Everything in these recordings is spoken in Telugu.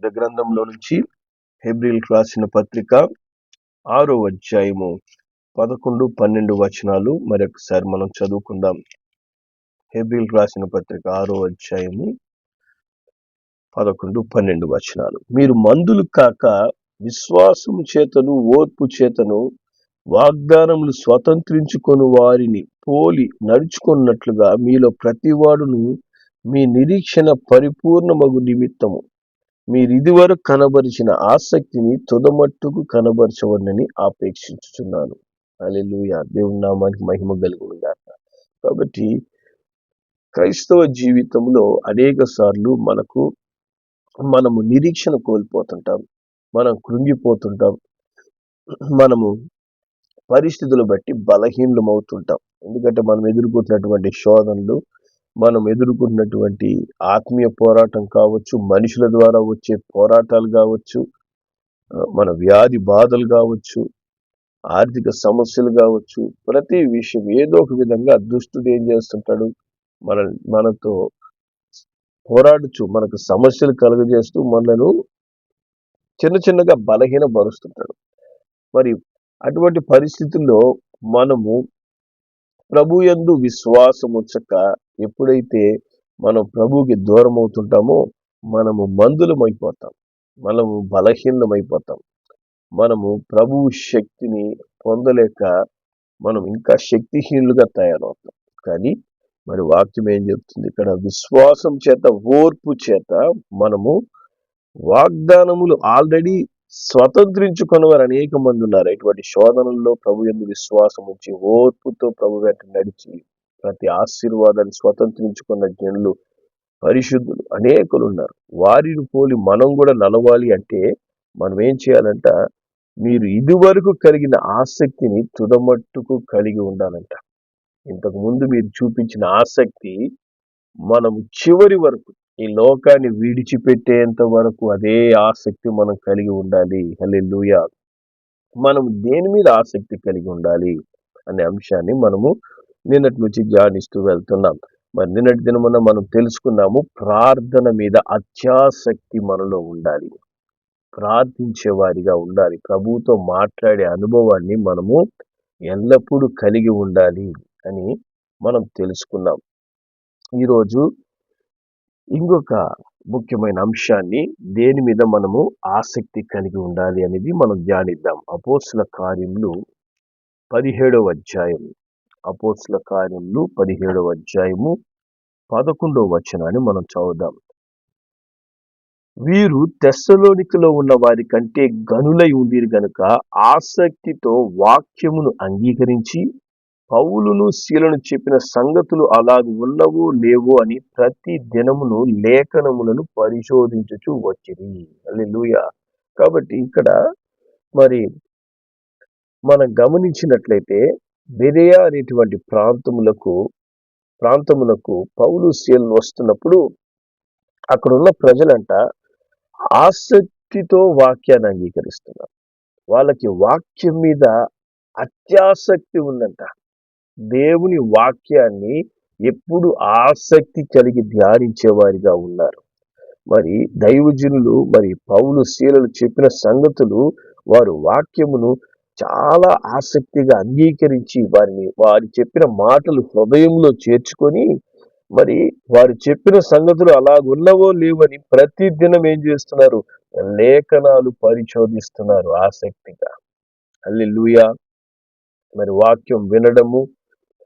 పరిశుద్ధ గ్రంథంలో నుంచి హెబ్రిల్ రాసిన పత్రిక ఆరో అధ్యాయము పదకొండు పన్నెండు వచనాలు. మరొకసారి మనం చదువుకుందాం. హెబ్రిల్ రాసిన పత్రిక ఆరో అధ్యాయము పదకొండు పన్నెండు వచనాలు. మీరు మందులు కాక విశ్వాసం చేతను ఓర్పు చేతను వాగ్దానములు స్వతంత్రించుకొని వారిని పోలి నడుచుకున్నట్లుగా మీలో ప్రతివాడును మీ నిరీక్షణ పరిపూర్ణమగు నిమిత్తము. మీరు ఇదివరకు కనబరిచిన ఆసక్తిని తుదమట్టుకు కనబరచవనని ఆపేక్షించుచున్నాను. అలెలుయ దేవుని నామానికి మహిమ కలిగి కాబట్టి క్రైస్తవ జీవితంలో అనేక సార్లు మనకు మనము నిరీక్షణ కోల్పోతుంటాం. మనం కృంగిపోతుంటాం. మనము పరిస్థితులు బట్టి బలహీనమవుతుంటాం ఎందుకంటే మనం ఎదుర్కొంటున్నటువంటి శోధనలు మనం ఎదుర్కొన్నటువంటి ఆత్మీయ పోరాటం కావచ్చు మనుషుల ద్వారా వచ్చే పోరాటాలు కావచ్చు మన వ్యాధి బాధలు కావచ్చు ఆర్థిక సమస్యలు కావచ్చు ప్రతి విషయం ఏదో ఒక విధంగా దుష్టుడు ఏం చేస్తుంటాడు? మన మనతో పోరాడుచు మనకు సమస్యలు కలుగజేస్తూ మనను చిన్న చిన్నగా బలహీన పరుస్తుంటాడు. మరి అటువంటి పరిస్థితుల్లో మనము ప్రభు ఎందు విశ్వాసం వచ్చక ఎప్పుడైతే మనం ప్రభువుకి దూరం అవుతుంటామో మనము మందులమైపోతాం మనము బలహీనమైపోతాం మనము ప్రభు శక్తిని పొందలేక మనం ఇంకా శక్తిహీనులుగా తయారవుతాం. కానీ మరి వాక్యం ఏం చెప్తుంది? ఇక్కడ విశ్వాసం చేత ఓర్పు చేత మనము వాగ్దానములు ఆల్రెడీ స్వతంత్రించుకున్న వారు అనేక మంది ఉన్నారు. ఇటువంటి శోధనల్లో ప్రభు ఎందు విశ్వాసం ఉంచి ఓర్పుతో ప్రభు వెంట నడిచి ప్రతి ఆశీర్వాదాన్ని స్వతంత్రించుకున్న జనులు పరిశుద్ధులు అనేకులు ఉన్నారు వారిని పోలి మనం కూడా నలవాలి అంటే మనం ఏం చేయాలంట? మీరు ఇదివరకు కలిగిన ఆసక్తిని తుదమట్టుకు కలిగి ఉండాలంట. ఇంతకుముందు మీరు చూపించిన ఆసక్తి మనం చివరి వరకు ఈ లోకాన్ని విడిచిపెట్టేంత వరకు అదే ఆసక్తి మనం కలిగి ఉండాలి. హలెలుయ మనం దేని మీద ఆసక్తి కలిగి ఉండాలి అనే అంశాన్ని మనము నిన్నటి నుంచి ధ్యానిస్తూ వెళ్తున్నాం. మరి నిన్నటి దినమున మనం తెలుసుకున్నాము ప్రార్థన మీద అత్యాసక్తి మనలో ఉండాలి. ప్రార్థించేవారిగా ఉండాలి. ప్రభుతో మాట్లాడే అనుభవాన్ని మనము ఎల్లప్పుడూ కలిగి ఉండాలి అని మనం తెలుసుకున్నాం. ఈరోజు ఇంకొక ముఖ్యమైన అంశాన్ని దేని మీద మనము ఆసక్తి కలిగి ఉండాలి అనేది మనం ధ్యానిద్దాం. అపోస్ల కార్యములు పదిహేడవ అధ్యాయం అపోస్ల కార్యములు పదిహేడవ అధ్యాయము పదకొండవ వచనాన్ని మనం చదువుదాం. వీరు తెస్సలోనికలో ఉన్న వారి కంటే గనులై ఉండిరు గనుక ఆసక్తితో వాక్యమును అంగీకరించి పౌలును శీలను చెప్పిన సంగతులు అలాగ ఉన్నవో లేవో అని ప్రతి దినమును లేఖనములను పరిశోధించుచు వచ్చిరి. లూయ కాబట్టి ఇక్కడ మరి మనం గమనించినట్లయితే బెరియా అనేటువంటి ప్రాంతములకు ప్రాంతములకు పౌలు శీలను వస్తున్నప్పుడు అక్కడున్న ప్రజలంట ఆసక్తితో వాక్యాన్ని అంగీకరిస్తున్నారు. వాళ్ళకి వాక్యం మీద అత్యాసక్తి ఉందంట. దేవుని వాక్యాన్ని ఎప్పుడు ఆసక్తి కలిగి ధ్యానించేవారిగా ఉన్నారు. మరి దైవజనులు మరి పౌలు శీలలు చెప్పిన సంగతులు వారు వాక్యమును చాలా ఆసక్తిగా అంగీకరించి వారిని వారు చెప్పిన మాటలు హృదయంలో చేర్చుకొని మరి వారు చెప్పిన సంగతులు అలాగున్నవో లేవని ప్రతి దినం ఏం చేస్తున్నారు? లేఖనాలు పరిశోధిస్తున్నారు ఆసక్తిగా. అల్లి మరి వాక్యం వినడము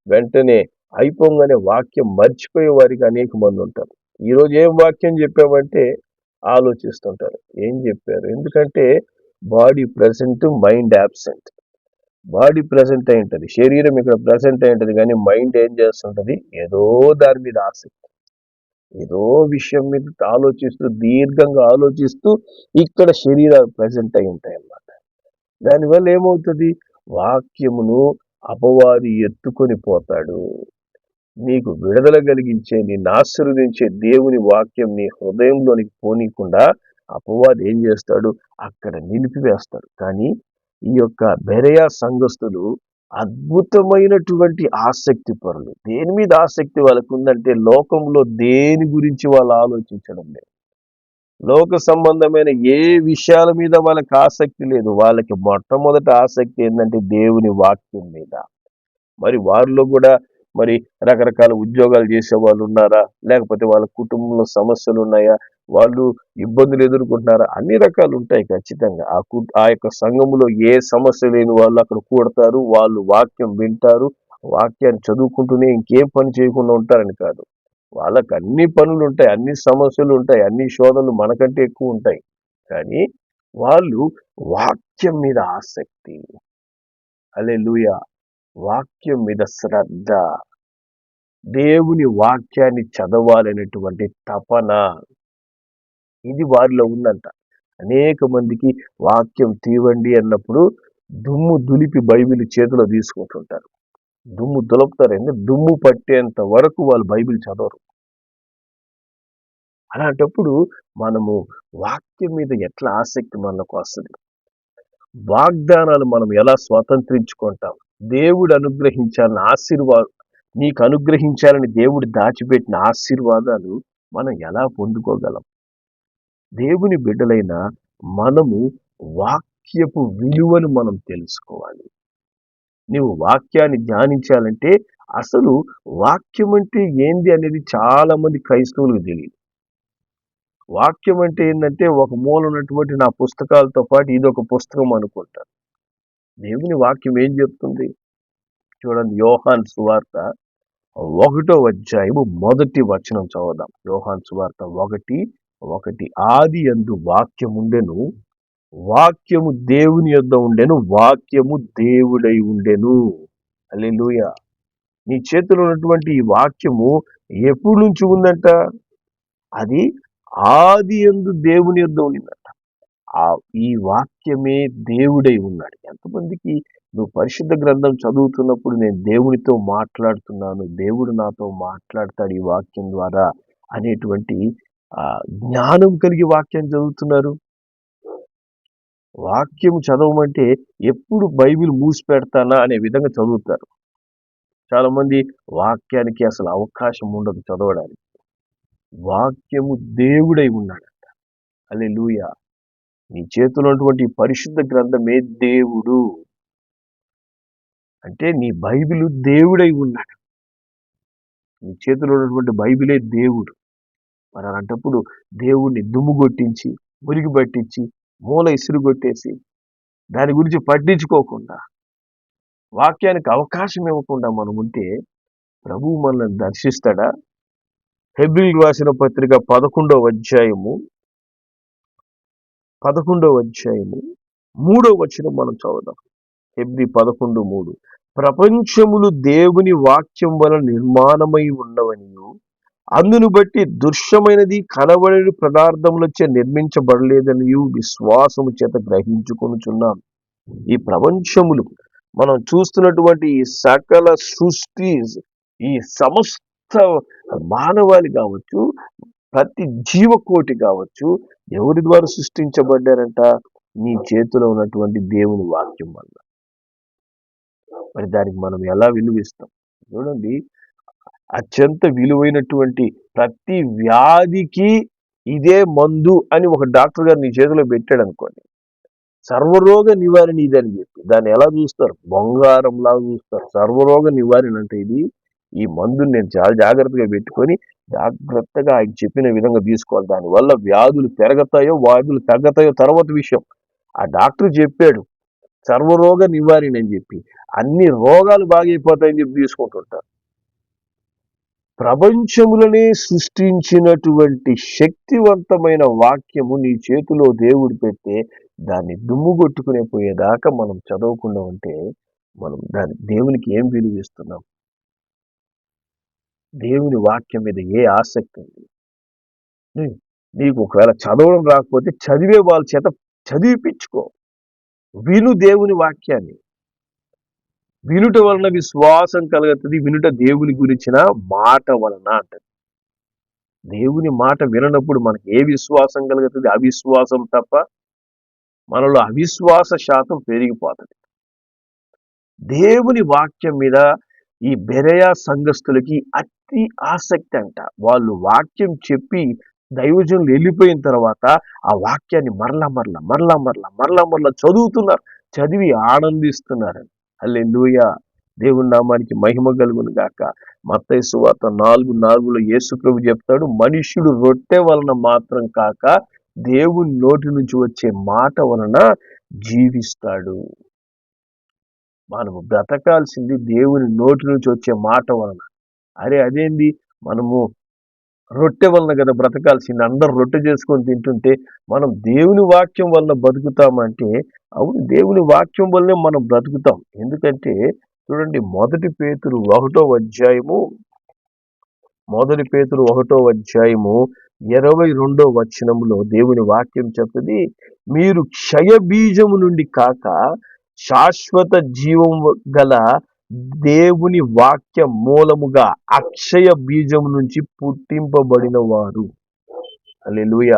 వెంటనే అయిపోగానే వాక్యం మర్చిపోయే వారికి అనేక మంది ఉంటారు. ఈరోజు ఏం వాక్యం చెప్పామంటే ఆలోచిస్తుంటారు. ఏం చెప్పారు? ఎందుకంటే body present mind absent body present అయి ఉంటుంది. శరీరం ఇక్కడ ప్రజెంట్ అయి ఉంటుంది కానీ మైండ్ ఏం చేస్తుంటుంది? ఏదో దాని మీద ఆసక్తి. ఏదో విషయం మీద ఆలోచిస్తూ దీర్ఘంగా ఆలోచిస్తూ ఇక్కడ శరీరాలు ప్రజెంట్ అయి ఉంటాయి అన్నమాట. దానివల్ల ఏమవుతుంది? వాక్యమును అపవాది ఎత్తుకొని పోతాడు. నీకు విడుదల కలిగించే నిన్ను ఆశీర్వదించే దేవుని వాక్యం నీ హృదయంలోనికి పోనీకుండా అపవాది ఏం చేస్తాడు? అక్కడ నిలిపివేస్తాడు. కానీ ఈ యొక్క బెరయా సంఘస్థులు అద్భుతమైనటువంటి ఆసక్తి పరులు. దేని మీద ఆసక్తి వాళ్ళకు ఉందంటే లోకంలో దేని గురించి వాళ్ళు ఆలోచించడం లేదు. లోక సంబంధమైన ఏ విషయాల మీద వాళ్ళకి ఆసక్తి లేదు. వాళ్ళకి మొట్టమొదటి ఆసక్తి ఏంటంటే దేవుని వాక్యం మీద. మరి వారిలో కూడా మరి రకరకాల ఉద్యోగాలు చేసే వాళ్ళు ఉన్నారా? లేకపోతే వాళ్ళ కుటుంబంలో సమస్యలు ఉన్నాయా? వాళ్ళు ఇబ్బందులు ఎదుర్కొంటున్నారా? అన్ని రకాలు ఉంటాయి ఖచ్చితంగా. ఆ కు ఆ యొక్క సంఘములో ఏ సమస్య లేని వాళ్ళు అక్కడ కూడతారు వాళ్ళు వాక్యం వింటారు వాక్యాన్ని చదువుకుంటూనే ఇంకేం పని చేయకుండా ఉంటారని కాదు. వాళ్ళకి అన్ని పనులు ఉంటాయి అన్ని సమస్యలు ఉంటాయి అన్ని శోధనలు మనకంటే ఎక్కువ ఉంటాయి. కానీ వాళ్ళు వాక్యం మీద ఆసక్తి. అలే వాక్యం మీద శ్రద్ధ. దేవుని వాక్యాన్ని చదవాలనేటువంటి తపన. ఇది వారిలో ఉందంట. అనేక మందికి వాక్యం తీవండి అన్నప్పుడు దుమ్ము దులిపి బైబిల్ చేతిలో తీసుకుంటుంటారు. దుమ్ము దులుపుతారు. ఎందుకంటే దుమ్ము పట్టేంత వరకు వాళ్ళు బైబిల్ చదవరు. అలాంటప్పుడు మనము వాక్యం మీద ఎట్లా ఆసక్తి మనకు వస్తుంది? వాగ్దానాలు మనం ఎలా స్వతంత్రించుకుంటాం? దేవుడు అనుగ్రహించాలని ఆశీర్వాదం నీకు అనుగ్రహించాలని దేవుడు దాచిపెట్టిన ఆశీర్వాదాలు మనం ఎలా పొందుకోగలం? దేవుని బిడ్డలైన మనము వాక్యపు విలువను మనం తెలుసుకోవాలి. నీవు వాక్యాన్ని ధ్యానించాలంటే అసలు వాక్యం అంటే ఏంది అనేది చాలా మంది క్రైస్తవులకు తెలియదు వాక్యం అంటే ఏంటంటే ఒక మూల ఉన్నటువంటి నా పుస్తకాలతో పాటు ఇది ఒక పుస్తకం అనుకుంటారు దేవుని వాక్యం ఏం చెప్తుంది? చూడండి యోహాన్ సువార్త ఒకటో అధ్యాయము మొదటి వచనం చదువుదాం. యోహాన్ సువార్త ఒకటి ఒకటి ఆది అందు వాక్యముండెను వాక్యము దేవుని యొద్ద ఉండెను వాక్యము దేవుడై ఉండెను. అల్లెలుయ నీ చేతిలో ఉన్నటువంటి ఈ వాక్యము ఎప్పుడు నుంచి ఉందంట? అది ఆది ఎందు దేవుని యొద్ద ఉండిందంట. ఆ ఈ వాక్యమే దేవుడై ఉన్నాడు. ఎంతమందికి నువ్వు పరిశుద్ధ గ్రంథం చదువుతున్నప్పుడు నేను దేవునితో మాట్లాడుతున్నాను దేవుడు నాతో మాట్లాడతాడు ఈ వాక్యం ద్వారా అనేటువంటి జ్ఞానం కలిగి వాక్యం చదువుతున్నారు. వాక్యం చదవమంటే ఎప్పుడు బైబిల్ మూసి పెడతానా అనే విధంగా చదువుతారు. చాలామంది వాక్యానికి అసలు అవకాశం ఉండదు చదవడానికి. వాక్యము దేవుడై ఉన్నాడంట. అలే లూయ నీ చేతిలో ఉన్నటువంటి పరిశుద్ధ గ్రంథమే దేవుడు. అంటే నీ బైబిల్ దేవుడై ఉన్నాడు. నీ చేతిలో ఉన్నటువంటి బైబిలే దేవుడు. మరి అలాంటప్పుడు దేవుణ్ణి దుమ్ము కొట్టించి మురిగి పట్టించి మూల ఇసురు కొట్టేసి దాని గురించి పట్టించుకోకుండా వాక్యానికి అవకాశం ఇవ్వకుండా మనం ఉంటే ప్రభువు మనల్ని దర్శిస్తాడా? హెబ్రిల్ రాసిన పత్రిక పదకొండవ అధ్యాయము పదకొండవ అధ్యాయము మూడవ వచనం మనం చదువుదాం. హెబ్రి పదకొండు మూడు. ప్రపంచములు దేవుని వాక్యం వలన నిర్మాణమై ఉన్నవనియు అందును బట్టి దృశ్యమైనది కనబడని పదార్థములచే నిర్మించబడలేదని విశ్వాసము చేత గ్రహించుకొనుచున్నాం ఈ ప్రపంచములు మనం చూస్తున్నటువంటి ఈ సకల సృష్టి ఈ సమస్త మానవాళి కావచ్చు ప్రతి జీవకోటి కావచ్చు ఎవరి ద్వారా సృష్టించబడ్డారంట? నీ చేతిలో ఉన్నటువంటి దేవుని వాక్యం వల్ల. మరి దానికి మనం ఎలా విలువిస్తాం? చూడండి అత్యంత విలువైనటువంటి ప్రతి వ్యాధికి ఇదే మందు అని ఒక డాక్టర్ గారు నీ చేతిలో పెట్టాడు అనుకోండి సర్వరోగ నివారణ ఇది అని చెప్పి. దాన్ని ఎలా చూస్తారు? బంగారంలాగా చూస్తారు. సర్వరోగ నివారణ అంటే ఇది. ఈ మందుని నేను చాలా జాగ్రత్తగా పెట్టుకొని జాగ్రత్తగా ఆయన చెప్పిన విధంగా తీసుకోవాలి. దానివల్ల వ్యాధులు పెరగతాయో వ్యాధులు తగ్గతాయో తర్వాత విషయం. ఆ డాక్టర్ చెప్పాడు సర్వరోగ నివారణ అని చెప్పి. అన్ని రోగాలు బాగైపోతాయని చెప్పి తీసుకుంటుంటారు. ప్రపంచములనే సృష్టించినటువంటి శక్తివంతమైన వాక్యము నీ చేతిలో దేవుడు పెడితే దాన్ని దుమ్ము కొట్టుకునే పోయేదాకా మనం చదవకుండా ఉంటే మనం దాని దేవునికి ఏం విలువిస్తున్నాం దేవుని వాక్యం మీద ఏ ఆసక్తి ఉంది? నీకు ఒకవేళ చదవడం రాకపోతే చదివే వాళ్ళ చేత చదివిపించుకో. విను దేవుని వాక్యాన్ని. వినుట వలన విశ్వాసం కలుగుతుంది వినుట దేవుని గురించిన మాట వలన అంటది. దేవుని మాట విననప్పుడు మనకి ఏ విశ్వాసం కలుగుతుంది అవిశ్వాసం తప్ప మనలో అవిశ్వాస శాతం పెరిగిపోతుంది. దేవుని వాక్యం మీద ఈ బెరయా సంఘస్థులకి అతి ఆసక్తి అంట. వాళ్ళు వాక్యం చెప్పి దైవజనులు వెళ్ళిపోయిన తర్వాత ఆ వాక్యాన్ని మరలా మరలా మరలా మరలా మరలా మరలా చదువుతున్నారు. చదివి ఆనందిస్తున్నారు అల్లెలుయ దేవుని నామానికి మహిమ కలుగును గాక. మత్తయ్య సువార్త నాలుగు నాలుగులో యేసు ప్రభు చెప్తాడు మనుష్యుడు రొట్టె వలన మాత్రం కాక దేవుని నోటి నుంచి వచ్చే మాట వలన జీవిస్తాడు. మనము బ్రతకాల్సింది దేవుని నోటి నుంచి వచ్చే మాట వలన. అరే అదేంది? మనము రొట్టె వలన కదా బ్రతకాల్సింది. అందరు రొట్టె చేసుకొని తింటుంటే మనం దేవుని వాక్యం వల్ల బతుకుతామంటే అవును దేవుని వాక్యం వల్లనే మనం బ్రతుకుతాం. ఎందుకంటే చూడండి మొదటి పేతురు ఒకటో అధ్యాయము మొదటి పేతురు ఒకటో అధ్యాయము ఇరవై రెండో వచనములో దేవుని వాక్యం చెప్తుంది మీరు క్షయ బీజము నుండి కాక శాశ్వత జీవం గల దేవుని వాక్య మూలముగా అక్షయ బీజం నుంచి పుట్టింపబడిన వారు అలెలుయ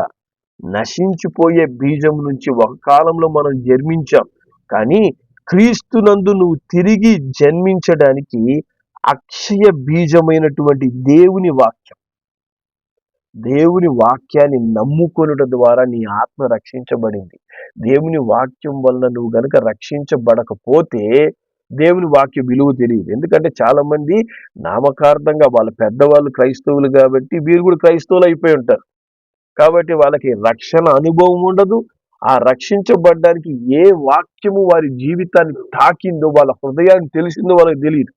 నశించిపోయే బీజం నుంచి ఒక కాలంలో మనం జన్మించాం. కానీ క్రీస్తునందు నువ్వు తిరిగి జన్మించడానికి అక్షయ బీజమైనటువంటి దేవుని వాక్యం. దేవుని వాక్యాన్ని నమ్ముకొనుట ద్వారా నీ ఆత్మ రక్షించబడింది. దేవుని వాక్యం వలన నువ్వు గనుక రక్షించబడకపోతే దేవుని వాక్య విలువ తెలియదు. ఎందుకంటే చాలామంది నామకార్థంగా వాళ్ళ పెద్దవాళ్ళు క్రైస్తవులు కాబట్టి వీరు కూడా క్రైస్తవులు అయిపోయి ఉంటారు. కాబట్టి వాళ్ళకి రక్షణ అనుభవం ఉండదు. ఆ రక్షించబడ్డానికి ఏ వాక్యము వారి జీవితాన్ని తాకిందో వాళ్ళ హృదయాన్ని తెలిసిందో వాళ్ళకి తెలియదు.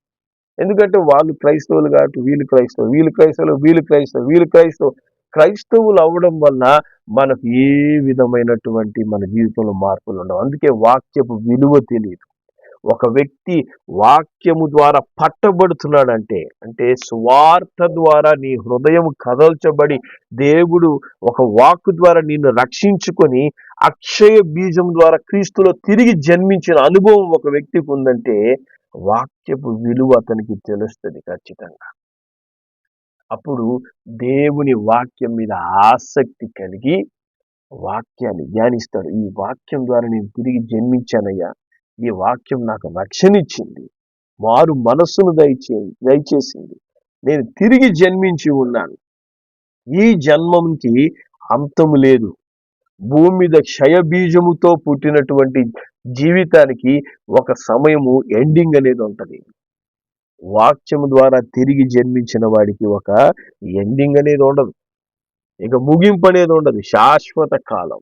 ఎందుకంటే వాళ్ళు క్రైస్తవులు కాబట్టి వీళ్ళు క్రైస్తవులు వీళ్ళు క్రైస్తవులు వీళ్ళు క్రైస్తవులు వీళ్ళు క్రైస్తవు క్రైస్తవులు అవ్వడం వల్ల మనకు ఏ విధమైనటువంటి మన జీవితంలో మార్పులు ఉండవు. అందుకే వాక్యపు విలువ తెలియదు. ఒక వ్యక్తి వాక్యము ద్వారా పట్టబడుతున్నాడంటే అంటే స్వార్థ ద్వారా నీ హృదయం కదల్చబడి దేవుడు ఒక వాక్ ద్వారా నిన్ను రక్షించుకొని అక్షయ బీజం ద్వారా క్రీస్తులో తిరిగి జన్మించిన అనుభవం ఒక వ్యక్తికి ఉందంటే వాక్యపు విలువ అతనికి తెలుస్తుంది ఖచ్చితంగా. అప్పుడు దేవుని వాక్యం మీద ఆసక్తి కలిగి వాక్యాన్ని ధ్యానిస్తాడు. ఈ వాక్యం ద్వారా నేను తిరిగి జన్మించానయ్యా. ఈ వాక్యం నాకు రక్షణిచ్చింది ఇచ్చింది మనస్సును దయచే దయచేసింది. నేను తిరిగి జన్మించి ఉన్నాను. ఈ జన్మంకి అంతము లేదు. భూమి మీద క్షయబీజముతో పుట్టినటువంటి జీవితానికి ఒక సమయము ఎండింగ్ అనేది ఉంటుంది. వాక్యము ద్వారా తిరిగి జన్మించిన వాడికి ఒక ఎండింగ్ అనేది ఉండదు. ఇక ముగింపు అనేది ఉండదు. శాశ్వత కాలం.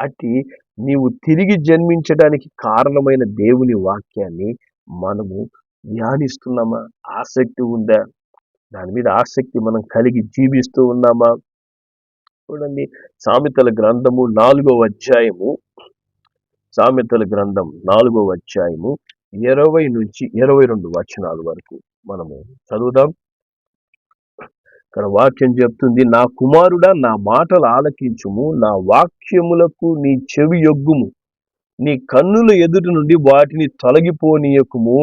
అట్టి నీవు తిరిగి జన్మించడానికి కారణమైన దేవుని వాక్యాన్ని మనము ధ్యానిస్తున్నామా? ఆసక్తి ఉందా? దాని మీద ఆసక్తి మనం కలిగి జీవిస్తూ ఉన్నామా? చూడండి సామెతల గ్రంథము నాలుగో అధ్యాయము. సామెతల గ్రంథం నాలుగో అధ్యాయము ఇరవై నుంచి ఇరవై రెండు వచనాల వరకు మనము చదువుదాం. ఇక్కడ వాక్యం చెప్తుంది నా కుమారుడా నా మాటలు ఆలకించుము నా వాక్యములకు నీ చెవి యొగ్గుము. నీ కన్నుల ఎదుటి నుండి వాటిని తొలగిపోనీయకుము.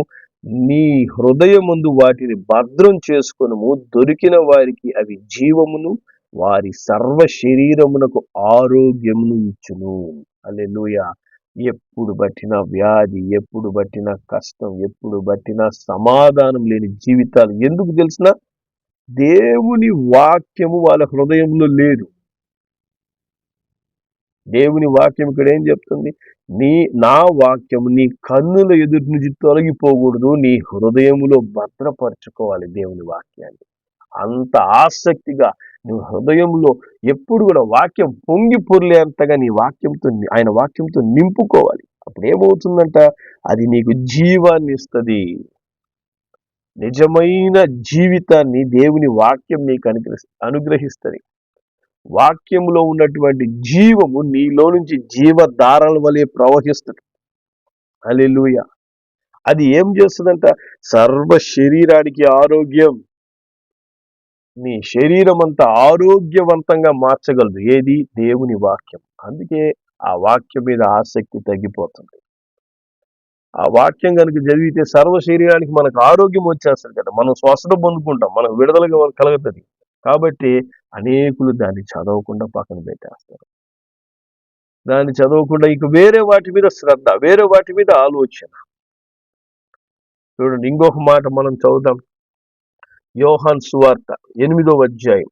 నీ హృదయముందు వాటిని భద్రం చేసుకునుము. దొరికిన వారికి అవి జీవమును వారి సర్వ శరీరమునకు ఆరోగ్యమును ఇచ్చును. అల్లెలుయ ఎప్పుడు బట్టిన వ్యాధి ఎప్పుడు బట్టిన కష్టం ఎప్పుడు బట్టిన సమాధానం లేని జీవితాలు ఎందుకు తెలిసిన దేవుని వాక్యము వాళ్ళ హృదయంలో లేదు. దేవుని వాక్యం ఇక్కడ ఏం చెప్తుంది? నీ నా వాక్యము నీ కన్నుల ఎదుటి నుంచి తొలగిపోకూడదు నీ హృదయంలో భద్రపరచుకోవాలి దేవుని వాక్యాన్ని. అంత ఆసక్తిగా నీ హృదయంలో ఎప్పుడు కూడా వాక్యం పొంగి పొర్లేంతగా నీ వాక్యంతో ఆయన వాక్యంతో నింపుకోవాలి. అప్పుడు ఏమవుతుందంట అది నీకు జీవాన్ని ఇస్తుంది. నిజమైన జీవితాన్ని దేవుని వాక్యం నీకు అనుగ్రహి అనుగ్రహిస్తుంది. వాక్యంలో ఉన్నటువంటి జీవము నీలో నుంచి జీవధారల వలె ప్రవహిస్తుంది. అలెలుయ అది ఏం చేస్తుందంట? సర్వ శరీరానికి ఆరోగ్యం. నీ శరీరం అంతా ఆరోగ్యవంతంగా మార్చగలదు. ఏది? దేవుని వాక్యం. అందుకే ఆ వాక్యం మీద ఆసక్తి తగ్గిపోతుంది. ఆ వాక్యం కనుక చదివితే సర్వ శరీరానికి మనకు ఆరోగ్యం వచ్చేస్తుంది కదా. మనం స్వస్థత పొందుకుంటాం మనకు విడుదలగా కలుగుతుంది. కాబట్టి అనేకులు దాన్ని చదవకుండా పక్కన పెట్టేస్తారు. దాన్ని చదవకుండా ఇంక వేరే వాటి మీద శ్రద్ధ వేరే వాటి మీద ఆలోచన. చూడండి ఇంకొక మాట మనం చదువుదాం. యోహాన్ సువార్త ఎనిమిదో అధ్యాయం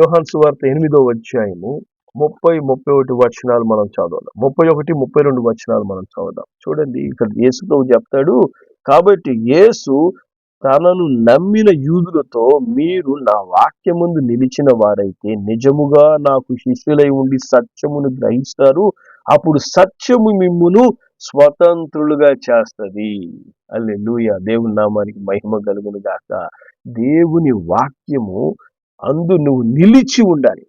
యోహాన్ సువార్త ఎనిమిదో అధ్యాయము. ముప్పై ముప్పై ఒకటి వచనాలు మనం చదవాలి. ముప్పై ఒకటి ముప్పై రెండు వచనాలు మనం చదువుదాం చూడండి ఇక్కడ యేసు ప్రభు చెప్తాడు కాబట్టి యేసు తనను నమ్మిన యూదులతో మీరు నా వాక్యముందు నిలిచిన వారైతే నిజముగా నాకు శిష్యులై ఉండి సత్యమును గ్రహిస్తారు. అప్పుడు సత్యము మిమ్మును స్వతంత్రులుగా చేస్తది. అల్లెలూయ దేవుని నామానికి మహిమ కలుగును గాక. దేవుని వాక్యము అందు నువ్వు నిలిచి ఉండాలి.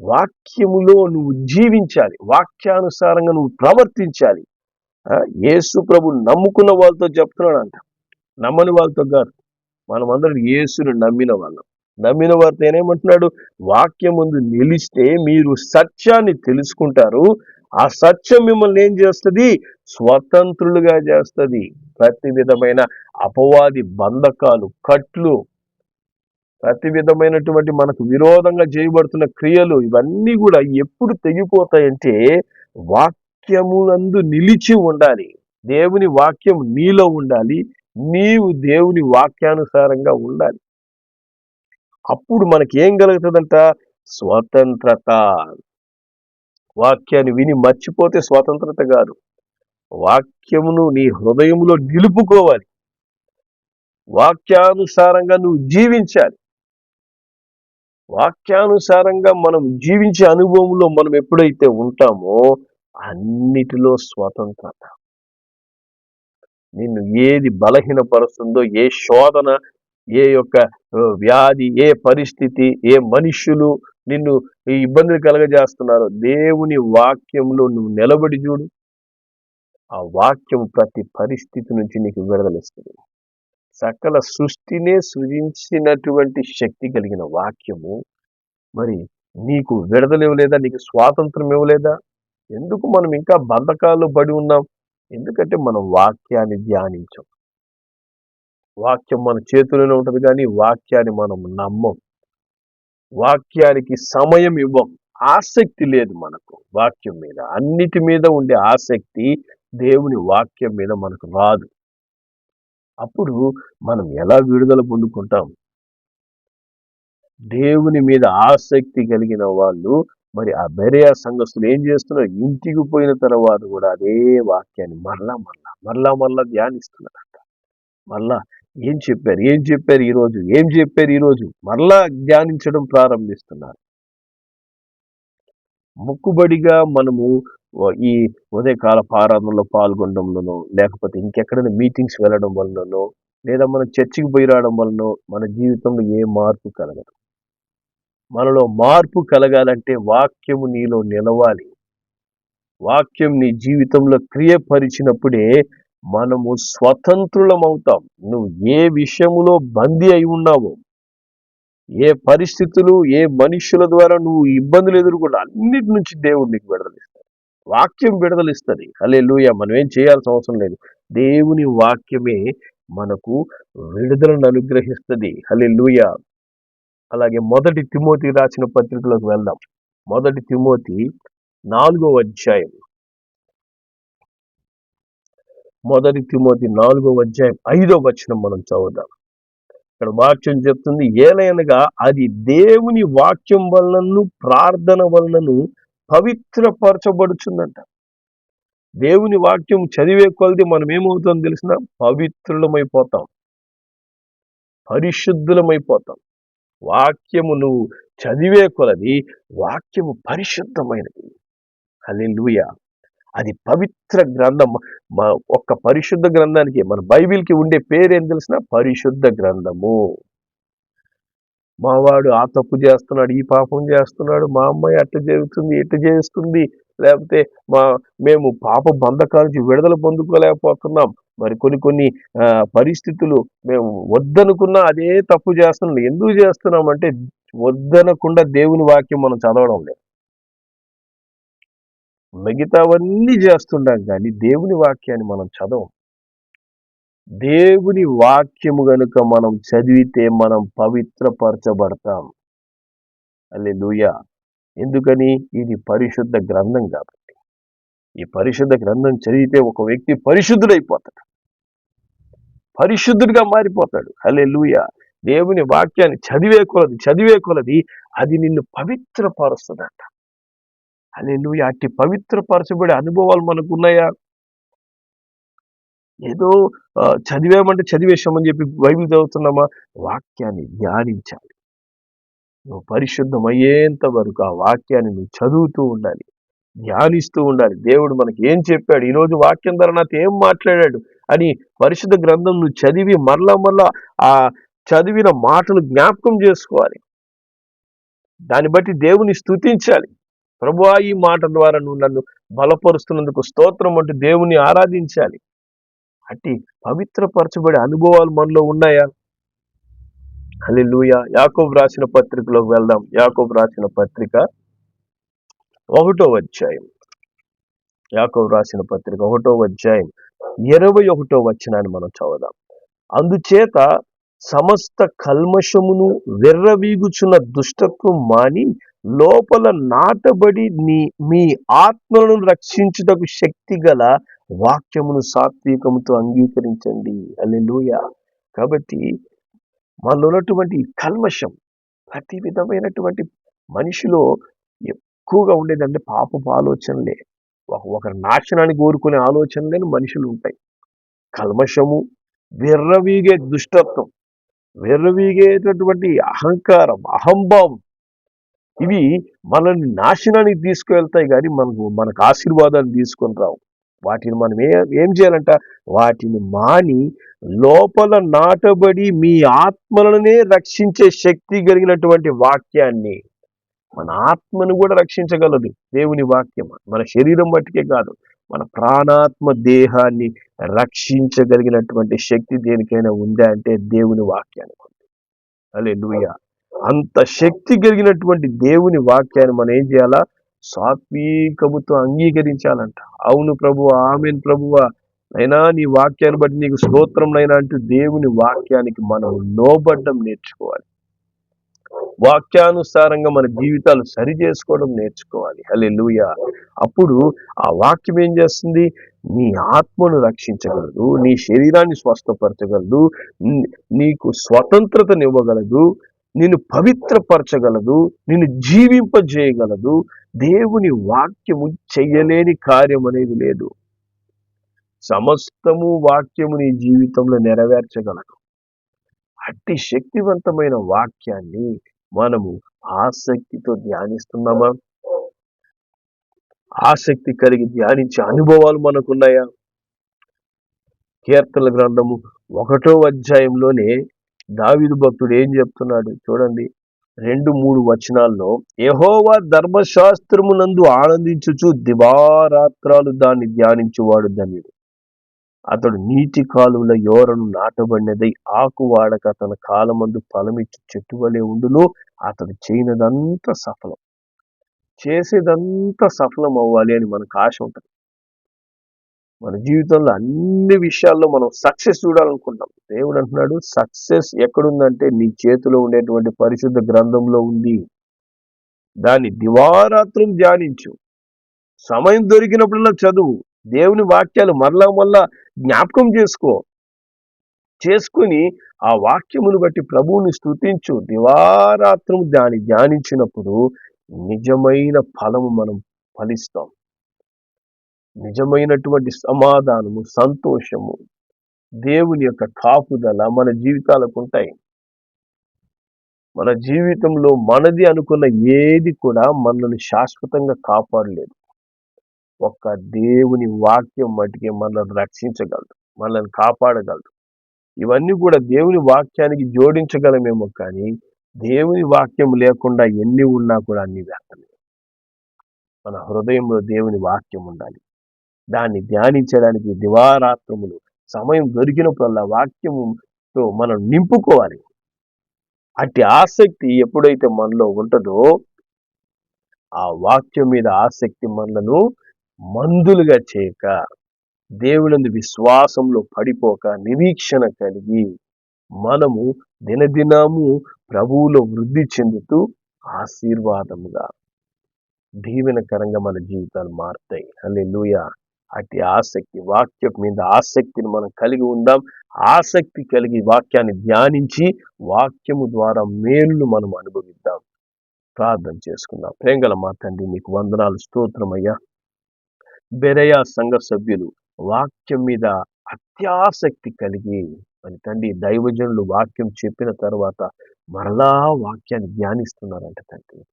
వాక్యములో నువ్వు జీవించాలి. వాక్యానుసారంగా నువ్వు ప్రవర్తించాలి. యేసు ప్రభు నమ్ముకున్న వాళ్ళతో చెప్తున్నాడంట. నమ్మని వాళ్ళతో కాదు. మనమందరం యేసును నమ్మిన వాళ్ళం. నమ్మిన వారితో ఏమంటున్నాడు వాక్యం ముందు నిలిస్తే మీరు సత్యాన్ని తెలుసుకుంటారు. ఆ సత్యం మిమ్మల్ని ఏం చేస్తుంది? స్వతంత్రులుగా చేస్తుంది. ప్రతి విధమైన అపవాది బంధకాలు కట్లు ప్రతి విధమైనటువంటి మనకు విరోధంగా చేయబడుతున్న క్రియలు ఇవన్నీ కూడా ఎప్పుడు తెగిపోతాయంటే వాక్యమునందు నిలిచి ఉండాలి. దేవుని వాక్యం నీలో ఉండాలి. నీవు దేవుని వాక్యానుసారంగా ఉండాలి. అప్పుడు మనకి ఏం కలుగుతుందంట? స్వతంత్రత. వాక్యాన్ని విని మర్చిపోతే స్వతంత్రత కాదు. వాక్యమును నీ హృదయంలో నిలుపుకోవాలి. వాక్యానుసారంగా నువ్వు జీవించాలి. వాక్యానుసారంగా మనం జీవించే అనుభవంలో మనం ఎప్పుడైతే ఉంటామో అన్నిటిలో స్వతంత్రత. నిన్ను ఏది బలహీనపరుస్తుందో ఏ శోధన ఏ యొక్క వ్యాధి ఏ పరిస్థితి ఏ మనుష్యులు నిన్ను ఈ ఇబ్బందులు కలగజేస్తున్నారో దేవుని వాక్యంలో నువ్వు నిలబడి చూడు. ఆ వాక్యం ప్రతి పరిస్థితి నుంచి నీకు విడుదలిస్తుంది సకల సృష్టినే సృజించినటువంటి శక్తి కలిగిన వాక్యము. మరి నీకు విడుదల ఇవ్వలేదా? నీకు స్వాతంత్రం ఇవ్వలేదా? ఎందుకు మనం ఇంకా బంధకాల్లో పడి ఉన్నాం? ఎందుకంటే మనం వాక్యాన్ని ధ్యానించం. వాక్యం మన చేతుల్లోనే ఉంటుంది కానీ వాక్యాన్ని మనం నమ్మం. వాక్యానికి సమయం ఇవ్వం. ఆసక్తి లేదు మనకు వాక్యం మీద. అన్నిటి మీద ఉండే ఆసక్తి దేవుని వాక్యం మీద మనకు రాదు. అప్పుడు మనం ఎలా విడుదల పొందుకుంటాం? దేవుని మీద ఆసక్తి కలిగిన వాళ్ళు మరి ఆ బెరియా సంఘస్థులు ఏం చేస్తున్నారు ఇంటికి పోయిన తర్వాత కూడా అదే వాక్యాన్ని మరలా మరలా మరలా మరలా ధ్యానిస్తున్నారంట. మరలా ఏం చెప్పారు? ఏం చెప్పారు ఈరోజు? ఏం చెప్పారు ఈరోజు? మరలా ధ్యానించడం ప్రారంభిస్తున్నారు. మొక్కుబడిగా మనము ఈ ఉదయకాల పారాధనలో పాల్గొనడంలోనో లేకపోతే ఇంకెక్కడైనా మీటింగ్స్ వెళ్ళడం వలననో లేదా మనం చర్చికి పోయి రావడం వలనో మన జీవితంలో ఏ మార్పు కలగదు. మనలో మార్పు కలగాలంటే వాక్యము నీలో నిలవాలి. వాక్యం నీ జీవితంలో క్రియపరిచినప్పుడే మనము స్వతంత్రులం అవుతాం. నువ్వు ఏ విషయములో బందీ అయి ఉన్నావో ఏ పరిస్థితులు ఏ మనుషుల ద్వారా నువ్వు ఇబ్బందులు ఎదుర్కొన్నా అన్నిటి నుంచి దేవుడు నీకు విడుదలిస్తాడు వాక్యం విడుదలిస్తుంది. అలే లూయ మనం ఏం చేయాల్సిన అవసరం లేదు. దేవుని వాక్యమే మనకు విడుదలను అనుగ్రహిస్తుంది. హలే లూయ అలాగే మొదటి తిమోతి రాసిన పత్రికలోకి వెళ్దాం. మొదటి తిమోతి నాలుగో అధ్యాయం. మొదటి తిమోతి నాలుగో అధ్యాయం ఐదో వచనం మనం చదువుదాం. ఇక్కడ వాక్యం చెప్తుంది ఏలైనగా అది దేవుని వాక్యం వలనను ప్రార్థన వలనను పవిత్రపరచబడుచుందంట. దేవుని వాక్యం చదివే కొలది మనం ఏమవుతుందో తెలిసిన పవిత్రులమైపోతాం. పరిశుద్ధులమైపోతాం. వాక్యము నువ్వు చదివే కొలది వాక్యము పరిశుద్ధమైనది. హల్లెలూయ. అది పవిత్ర గ్రంథం. మా ఒక్క పరిశుద్ధ గ్రంథానికి మన బైబిల్కి ఉండే పేరు ఏం తెలిసిన? పరిశుద్ధ గ్రంథము. మావాడు ఆ తప్పు చేస్తున్నాడు ఈ పాపం చేస్తున్నాడు మా అమ్మాయి అట్ట జరుగుతుంది ఇట్ట చేస్తుంది. లేకపోతే మా మేము పాప బంధకాల నుంచి విడుదల పొందుకోలేకపోతున్నాం. మరి కొన్ని కొన్ని పరిస్థితులు మేము వద్దనుకున్నా అదే తప్పు చేస్తున్నాం. ఎందుకు చేస్తున్నాం అంటే వద్దనకుండా దేవుని వాక్యం మనం చదవడం లేదు. మిగతావన్నీ చేస్తుంటాం కానీ దేవుని వాక్యాన్ని మనం చదవం. దేవుని వాక్యము గనుక మనం చదివితే మనం పవిత్రపరచబడతాం. అల్లెలూయా ఎందుకని? ఇది పరిశుద్ధ గ్రంథం కాబట్టి. ఈ పరిశుద్ధ గ్రంథం చదివితే ఒక వ్యక్తి పరిశుద్ధుడైపోతాడు. పరిశుద్ధుడిగా మారిపోతాడు. హల్లెలూయా. దేవుని వాక్యాన్ని చదివే కొలది చదివే కొలది అది నిన్ను పవిత్రపరుస్తుందంట. అలే లూయ అట్టి పవిత్రపరచబడే అనుభవాలు మనకు ఉన్నాయా? ఏదో చదివామంటే చదివేశామని చెప్పి బైబిల్ చదువుతున్నామా? వాక్యాన్ని ధ్యానించాలి. నువ్వు పరిశుద్ధమయ్యేంత వరకు ఆ వాక్యాన్ని నువ్వు చదువుతూ ఉండాలి. ధ్యానిస్తూ ఉండాలి. దేవుడు మనకి ఏం చెప్పాడు? ఈరోజు వాక్యం ద్వారా నాతో ఏం మాట్లాడాడు? అని పరిశుద్ధ గ్రంథం నువ్వు చదివి మరలా మరలా ఆ చదివిన మాటలు జ్ఞాపకం చేసుకోవాలి. దాన్ని బట్టి దేవుని స్తుతించాలి. ప్రభువా ఈ మాట ద్వారా నువ్వు నన్ను బలపరుస్తున్నందుకు స్తోత్రం అంటూ దేవుని ఆరాధించాలి. అంటే పవిత్రపరచబడే అనుభవాలు మనలో ఉన్నాయా? అల్లె లూయ యాకోబ్ రాసిన పత్రికలోకి వెళ్దాం. యాకోబ్ రాసిన పత్రిక ఒకటో అధ్యాయం. యాకోబ్ రాసిన పత్రిక ఒకటో అధ్యాయం. ఇరవై ఒకటో వచనాన్ని మనం చదువుదాం. అందుచేత సమస్త కల్మషమును వెర్రవీగుచున్న దుష్టత్వం మాని లోపల నాటబడి నీ మీ ఆత్మలను రక్షించుటకు శక్తి గల వాక్యమును సాత్వికముతో అంగీకరించండి. అల్లెలూయ కాబట్టి మనలో ఉన్నటువంటి కల్మషం ప్రతి విధమైనటువంటి మనిషిలో ఎక్కువగా ఉండేదంటే పాపపు ఆలోచనలే. ఒక- ఒకరి నాశనాన్ని కోరుకునే ఆలోచనలేని మనుషులు ఉంటాయి. కల్మషము విర్రవీగే దుష్టత్వం విర్రవీగేటటువంటి అహంకారం అహంభావం ఇవి మనల్ని నాశనానికి తీసుకువెళ్తాయి కానీ మనకు మనకు ఆశీర్వాదాలు తీసుకొని రావు. వాటిని మనం ఏ ఏం చేయాలంట? వాటిని మాని లోపల నాటబడి మీ ఆత్మలనే రక్షించే శక్తి కలిగినటువంటి వాక్యాన్ని మన ఆత్మను కూడా రక్షించగలదు దేవుని వాక్యం మన శరీరం మట్టుకే కాదు మన ప్రాణాత్మ దేహాన్ని రక్షించగలిగినటువంటి శక్తి దేనికైనా ఉందా అంటే దేవుని వాక్యానికి ఉంది. అలే అంత శక్తి కలిగినటువంటి దేవుని వాక్యాన్ని మనం ఏం చేయాలా? సాత్వికముతో అంగీకరించాలంట. అవును ప్రభు ఆమెన్ ప్రభువ అయినా నీ వాక్యాన్ని బట్టి నీకు స్తోత్రం నైనా అంటూ దేవుని వాక్యానికి మనం లోబడ్డం నేర్చుకోవాలి. వాక్యానుసారంగా మన జీవితాలు సరి చేసుకోవడం నేర్చుకోవాలి. హలే అప్పుడు ఆ వాక్యం ఏం చేస్తుంది? నీ ఆత్మను రక్షించగలదు నీ శరీరాన్ని స్వస్థపరచగలదు నీకు స్వతంత్రతనివ్వగలదు నిన్ను పవిత్రపరచగలదు నిన్ను జీవింపజేయగలదు దేవుని వాక్యము చెయ్యలేని కార్యం అనేది లేదు. సమస్తము వాక్యము నీ జీవితంలో నెరవేర్చగలదు. అట్టి శక్తివంతమైన వాక్యాన్ని మనము ఆసక్తితో ధ్యానిస్తున్నామా? ఆసక్తి కలిగి ధ్యానించే అనుభవాలు మనకున్నాయా? కీర్తన గ్రంథము ఒకటో అధ్యాయంలోనే దావిదు భక్తుడు ఏం చెప్తున్నాడు? చూడండి. రెండు మూడు వచనాల్లో యహోవా ధర్మశాస్త్రమునందు ఆనందించుచు దివారాత్రాలు దాన్ని ధ్యానించువాడు ధన్యుడు. అతడు నీటి కాలువల యోరను నాటబడినదై ఆకు వాడక తన కాలమందు ఫలమిచ్చు చెట్టు వలె ఉండును అతడు చేయనదంతా సఫలం. చేసేదంతా సఫలం అవ్వాలి అని మనకు ఆశ ఉంటుంది. మన జీవితంలో అన్ని విషయాల్లో మనం సక్సెస్ చూడాలనుకుంటాం దేవుడు అంటున్నాడు సక్సెస్ ఎక్కడుందంటే నీ చేతిలో ఉండేటువంటి పరిశుద్ధ గ్రంథంలో ఉంది. దాన్ని దివారాత్రం ధ్యానించు. సమయం దొరికినప్పుడల్లా చదువు. దేవుని వాక్యాలు మరలా మళ్ళా జ్ఞాపకం చేసుకో. చేసుకుని ఆ వాక్యమును బట్టి ప్రభువుని స్థుతించు దివారాత్రం దాన్ని ధ్యానించినప్పుడు నిజమైన ఫలము మనం ఫలిస్తాం. నిజమైనటువంటి సమాధానము సంతోషము దేవుని యొక్క కాపుదల మన జీవితాలకు ఉంటాయి. మన జీవితంలో మనది అనుకున్న ఏది కూడా మనల్ని శాశ్వతంగా కాపాడలేదు. ఒక్క దేవుని వాక్యం మటుకే మనల్ని రక్షించగలదు మనల్ని కాపాడగలదు. ఇవన్నీ కూడా దేవుని వాక్యానికి జోడించగలమేమో కానీ దేవుని వాక్యం లేకుండా ఎన్ని ఉన్నా కూడా అన్ని వ్యర్థమే. మన హృదయంలో దేవుని వాక్యం ఉండాలి. దాన్ని ధ్యానించడానికి దివారాత్రములు సమయం దొరికినప్పుడల్లా వాక్యముతో మనం నింపుకోవాలి. అట్టి ఆసక్తి ఎప్పుడైతే మనలో ఉంటుందో ఆ వాక్యం మీద ఆసక్తి మనలను మందులుగా చేయక దేవులందు విశ్వాసంలో పడిపోక నిరీక్షణ కలిగి మనము దినదినము ప్రభువులో వృద్ధి చెందుతూ ఆశీర్వాదముగా దీవెనకరంగా మన జీవితాలు మారుతాయి. అల్లెలుయా అట్టి ఆసక్తి వాక్యం మీద ఆసక్తిని మనం కలిగి ఉందాం. ఆసక్తి కలిగి వాక్యాన్ని ధ్యానించి వాక్యము ద్వారా మేలును మనం అనుభవిద్దాం. ప్రార్థన చేసుకుందాం. ప్రేంగల మా తండ్రి నీకు వందనాలు స్తోత్రమయ్యా బెరయా సంఘ సభ్యులు వాక్యం మీద అత్యాసక్తి కలిగి మరి తండ్రి దైవజనులు వాక్యం చెప్పిన తర్వాత మరలా వాక్యాన్ని ధ్యానిస్తున్నారంట తండ్రి.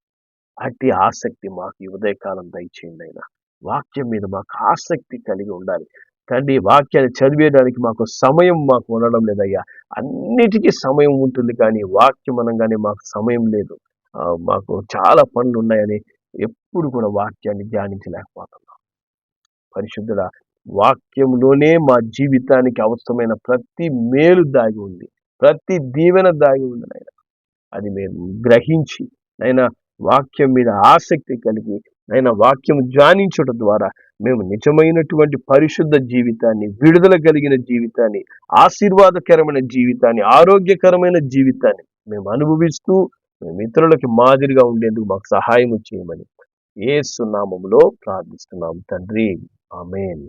అట్టి ఆసక్తి మాకు ఉదయకాలం దయచేయండి అయినా. వాక్యం మీద మాకు ఆసక్తి కలిగి ఉండాలి. తండ్రి వాక్యాన్ని చదివేయడానికి మాకు సమయం మాకు ఉండడం లేదయ్యా. అన్నిటికీ సమయం ఉంటుంది కానీ వాక్యం అనగానే మాకు సమయం లేదు. మాకు చాలా పనులు ఉన్నాయని ఎప్పుడు కూడా వాక్యాన్ని ధ్యానించలేకపోతున్నాం. పరిశుద్ధుల వాక్యంలోనే మా జీవితానికి అవసరమైన ప్రతి మేలు దాగి ఉంది. ప్రతి దీవెన దాగి ఉంది నాయన. అది మేము గ్రహించి నైనా వాక్యం మీద ఆసక్తి కలిగి ఆయన వాక్యం ధ్యానించడం ద్వారా మేము నిజమైనటువంటి పరిశుద్ధ జీవితాన్ని విడుదల కలిగిన జీవితాన్ని ఆశీర్వాదకరమైన జీవితాన్ని ఆరోగ్యకరమైన జీవితాన్ని మేము అనుభవిస్తూ మేము ఇతరులకి మాదిరిగా ఉండేందుకు మాకు సహాయం చేయమని ఏ సున్నామంలో ప్రార్థిస్తున్నాం తండ్రి. ఆమెన్.